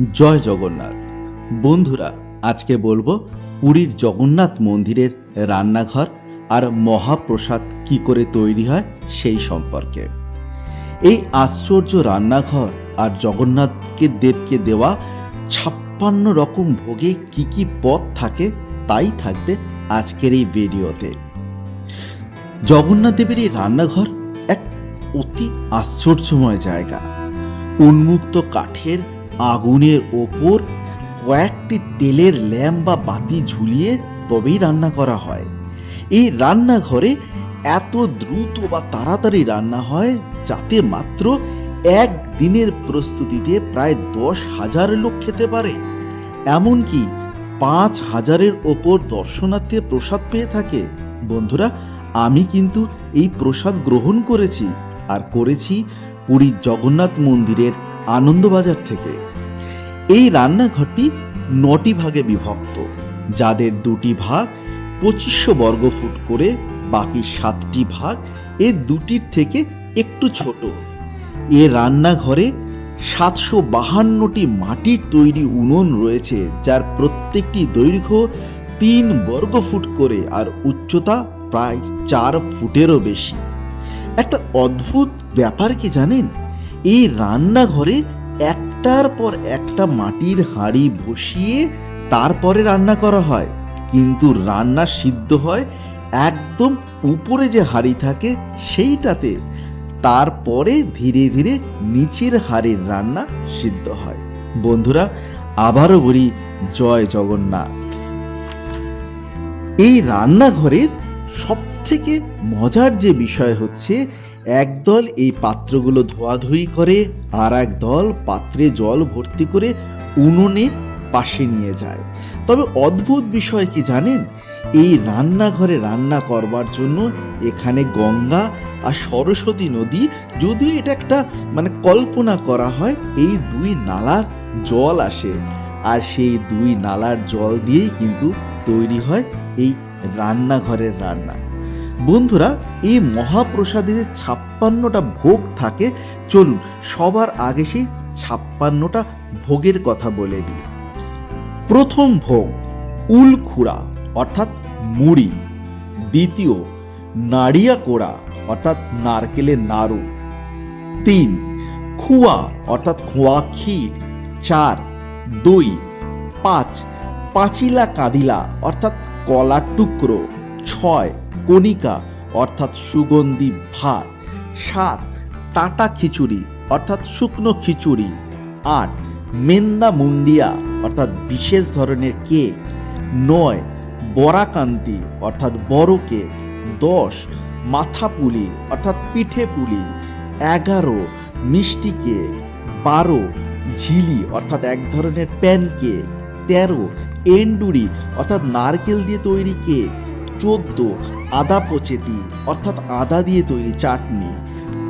জয় জগন্নাথ। বন্ধুরা, আজকে বলব পুরীর জগন্নাথ মন্দিরের রান্নাঘর আর মহাপ্রসাদ কি করে তৈরি হয় সেই সম্পর্কে। এই আশ্চর্য রান্নাঘর আর জগন্নাথকে, দেবকে দেওয়া ছাপ্পান্ন রকম ভোগে কি কি পদ থাকে তাই থাকবে আজকের এই ভিডিওতে। জগন্নাথ দেবের এই রান্নাঘর এক অতি আশ্চর্যময় জায়গা। উন্মুক্ত কাঠের আগুনের ওপর কয়েকটি তেলের ল্যাম্প বা বাতি ঝুলিয়ে তবেই রান্না করা হয়। এই রান্নাঘরে এত দ্রুত বা তাড়াতাড়ি রান্না হয় যাতে মাত্র এক দিনের প্রস্তুতিতে প্রায় দশ হাজার লোক খেতে পারে। এমনকি পাঁচ হাজারের ওপর দর্শনার্থী প্রসাদ পেয়ে থাকে। বন্ধুরা, আমি কিন্তু এই প্রসাদ গ্রহণ করেছি, আর করেছি পুরীর জগন্নাথ মন্দিরের আনন্দবাজার থেকে। এই রান্নাঘরটি নটি ভাগে বিভক্ত, যাদের দুটি ভাগ পঁচিশশো বর্গফুট করে, বাকি সাতটি ভাগ এ দুটির থেকে একটু ছোট। এ রান্নাঘরে সাতশো বাহান্নটি মাটির তৈরি উনুন রয়েছে, যার প্রত্যেকটি দৈর্ঘ্য তিন বর্গফুট করে আর উচ্চতা প্রায় চার ফুটেরও বেশি। একটা অদ্ভুত ব্যাপার কি জানেন? এই রান্নাঘরে একটার পর একটা মাটির হাঁড়ি বসিয়ে তারপরে রান্না করা হয়। কিন্তু রান্না সিদ্ধ হয় একদম উপরে যে হাঁড়ি থাকে সেইটাতে। তারপরে ধীরে ধীরে নিচের হাড়ির রান্না সিদ্ধ হয়। বন্ধুরা, আবারও বলি, জয় জগন্নাথ। এই রান্নাঘরের সব থেকে মজার যে বিষয় হচ্ছে একদল এই পাত্রগুলো ধোয়াধুয়ি করে, আর এক দল পাত্রে জল ভর্তি করে উনুনে পাশে নিয়ে যায়। তবে অদ্ভুত বিষয় কি জানেন? এই রান্নাঘরে রান্না করবার জন্য এখানে গঙ্গা আর সরস্বতী নদী, যদিও এটা একটা মানে কল্পনা করা হয়, এই দুই নালার জল আসে। আর সেই দুই নালার জল দিয়েই কিন্তু তৈরি হয় এই রান্নাঘরের রান্না। বন্ধুরা, এই মহাপ্রসাদে যে ছাপ্পান্নটা ভোগ থাকে, চলুন সবার আগে সেই ছাপ্পান্নটা ভোগের কথা বলে দিই প্রথম ভোগ উলখুড়া অর্থাৎ মুড়ি। দ্বিতীয় নাড়িয়া কোড়া অর্থাৎ নারকেলের নাড়ু। তিন, খুয়া, অর্থাৎ খোয়া ক্ষীর। চার, দই। পাঁচ, পাঁচিলা কাদিলা, অর্থাৎ কলার টুকরো। ছয় কণিকা, অর্থাৎ সুগন্ধি ভাত, সাত, টাটা খিচুড়ি, অর্থাৎ শুকনো খিচুড়ি, আট মেন্দা মুন্ডিয়া, অর্থাৎ বিশেষ ধরনের কেক, নয়, বরাকান্তি, অর্থাৎ বড় কেক, দশ মাথা পুলি অর্থাৎ পিঠে পুলি, এগারো, মিষ্টি কেক, বারো, ঝিলি, অর্থাৎ এক ধরনের প্যান কেক, তেরো, এন্ডুরি, অর্থাৎ নারকেল দিয়ে তৈরি কেক চোদ্দ, আদা পচেতি অর্থাৎ আদা দিয়ে তৈরি চাটনি।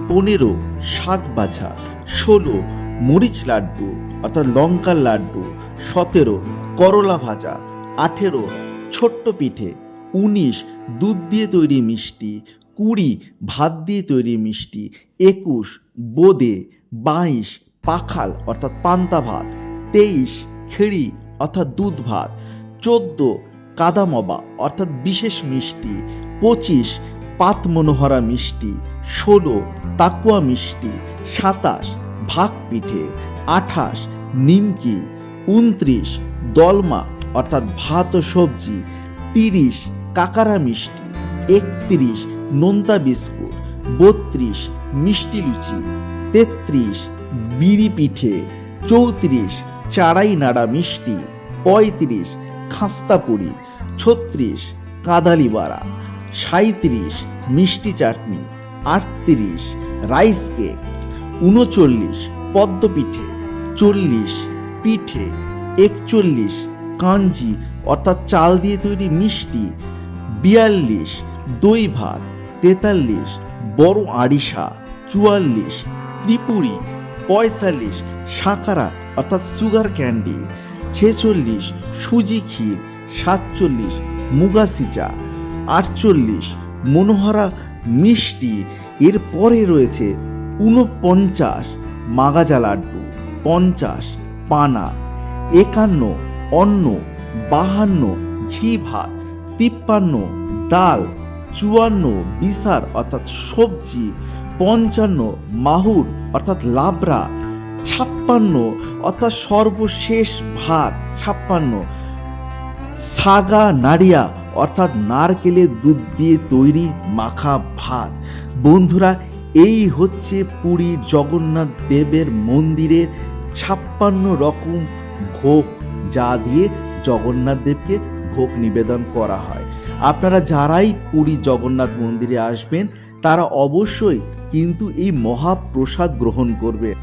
পনেরো, শাক বাছা। ষোলো, মরিচ লাড্ডু, অর্থাৎ লঙ্কার লাড্ডু। সতেরো, করলা ভাজা। আঠেরো, ছোট্ট পিঠে। উনিশ, দুধ দিয়ে তৈরি মিষ্টি। কুড়ি, ভাত দিয়ে তৈরি মিষ্টি। একুশ, বোদে। বাইশ, পাখাল, অর্থাৎ পান্তা ভাত। তেইশ, খেড়ি, অর্থাৎ দুধ ভাত। চোদ্দ কাদামবা, অর্থাৎ বিশেষ মিষ্টি, পঁচিশ পাত মনোহরা মিষ্টি, ষোলো তাকুয়া মিষ্টি, সাতাশ ভাগ পিঠে আঠাশ নিমকি, উনত্রিশ দলমা, অর্থাৎ ভাত ও সবজি, তিরিশ কাকারা মিষ্টি, একত্রিশ নোনতা বিস্কুট, বত্রিশ মিষ্টি লুচি, তেত্রিশ বিড়ি পিঠে, চৌত্রিশ চারাই নাড়া মিষ্টি, পঁয়ত্রিশ খাস্তা পুরি ছত্রিশ কাদালি বাড়া সাঁত্রিশ মিষ্টি চাটনি, আটত্রিশ, রাইস কেক, উনচল্লিশ পদ্ম পিঠে চল্লিশ, পিঠে, একচল্লিশ, কাঞ্জি, অর্থাৎ চাল দিয়ে তৈরি মিষ্টি, বিয়াল্লিশ দই ভাত তেতাল্লিশ, বড় আড়িশা চুয়াল্লিশ, ত্রিপুরি, পঁয়তাল্লিশ, সাকারা, অর্থাৎ সুগার ক্যান্ডি ছেচল্লিশ, সুজি ক্ষীর, সাতচল্লিশ, মুগা সিচা, আটচল্লিশ, মনোহরা মিষ্টি, এর পরে রয়েছে ঊনপঞ্চাশ, মাগাজা লাড্ডু, পঞ্চাশ, পানা, একান্ন, অন্ন, বাহান্ন, ঘি ভাত, তিপ্পান্ন, ডাল, চুয়ান্ন, বিসার, অর্থাৎ সবজি, পঞ্চান্ন, মাহুর, অর্থাৎ লাবড়া ছাপ্পান্ন, অর্থাৎ সর্বশেষ ভাত, ছাপ্পান্ন। সাগা নাড়িয়া, অর্থাৎ নারকেলের দুধ দিয়ে তৈরি মাখা ভাত। বন্ধুরা, এই হচ্ছে পুরীর জগন্নাথ দেবের মন্দিরের ছাপ্পান্ন রকম ভোগ, যা দিয়ে জগন্নাথ দেবকে ভোগ নিবেদন করা হয়। আপনারা যারাই পুরী জগন্নাথ মন্দিরে আসবেন, তারা অবশ্যই কিন্তু এই মহাপ্রসাদ গ্রহণ করবে।